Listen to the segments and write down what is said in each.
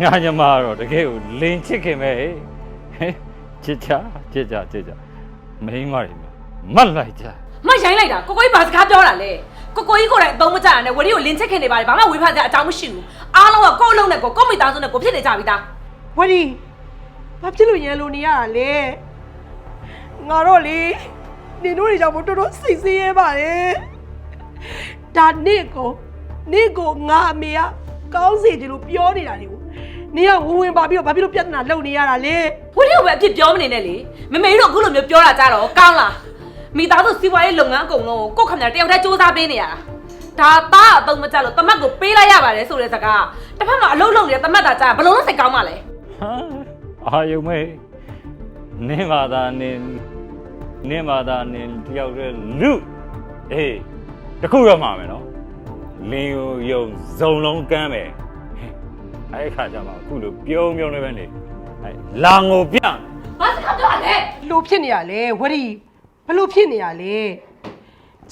ငါညမကတော့တကယ်ကိုလင်ချစ်ခင်ပဲဟဲ့ချစ်ချာချစ်ချာချစ်ချာမိန်းမတွေမတ်လိုက်ကြမရိုင်းလိုက်တာကိုကိုကြီးဘာစကားပြောတာလဲကိုကိုကြီးကိုယ်တိုင်အသုံးမကျတာနဲ့ဝရီကိုလင်းချက်ခင်နေပါလေဘာမှဝေဖန်စရာအကြောင်းမရှိဘူးအားလုံးကကိုယ့်အလုံးနဲ့ကိုကိုယ့်မိသားစုနဲ့ကိုဖြစ်နေကြပြီသားဝဒီဘာဖြစ်လို့ရန်လိုနေရတာလဲငါတော့လေနေတို့တွေကြောင့်မို့တော်တော်စိတ်ဆင်းရဲပါတယ်ဒါနေ့ကိုနေ့ကိုငါအမေက ကောင်းစေတယ်လို့ပြောနေတာလေကိုနေကဝင်ဝင်ပါပြီးတော့ဘာဖြစ်လို့ပြဿနာလုပ်နေရတာလဲဝရီကိုပဲအဖြစ်ပြောမနေနဲ့လေမမေတို့အခုလိုမျိုးပြောတာကြတော့ကောင်းလားမိသားစုစီးပွားရေးလုပ်ငန်းအကုန်လုံးကိုကိုယ့်ခမရတယောက်တည်းစူးစမ်းပေးနေရတာဒါသားအသုံးမကျလို့တမတ်ကိုပေးလိုက်ရပါတယ်ဆိုတဲ့စကားတစ်ဖက်မှာအလုံးလုံးနေတဲ့တမတ်တာကြာဘယ်လိုလုပ်စိတ်ကောင်းမှလဲဟာအာယုံမေနင်းပါသားနင်းနင်းပါသားနင်းတယောက်တည်းလူအေးတခုတော့မှာမယ်နော် လင်းကိုယုံဇုံလုံးကမ်းမယ်အဲ့ခါကျမှအခုလိုပြုံးပြုံးလေးပဲနေအဲ့လာငိုပြဘာစကားပြောလဲလို့ဖြစ်နေရလဲဝရီဘလို့ဖြစ်နေရလဲ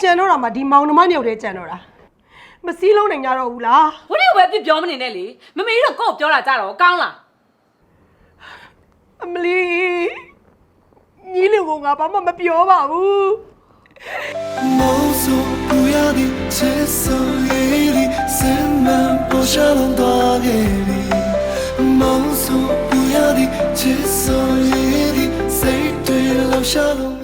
ကြံတော့တာမှဒီမောင်နှမညုတ်တဲ့ကြံတော့တာမစည်းလုံးနိုင်ကြတော့ဘူးလားဝရီကိုပဲပြပြောမနေနဲ့လေမမေတို့ကို့ပြောတာကြတော့ကောင်းလားအမလီညီလေးကငါဘာမှမပြောပါဘူး No so 的接受夜里，深满不下浪多夜里。梦诉不要的接受夜里，谁对留下了你？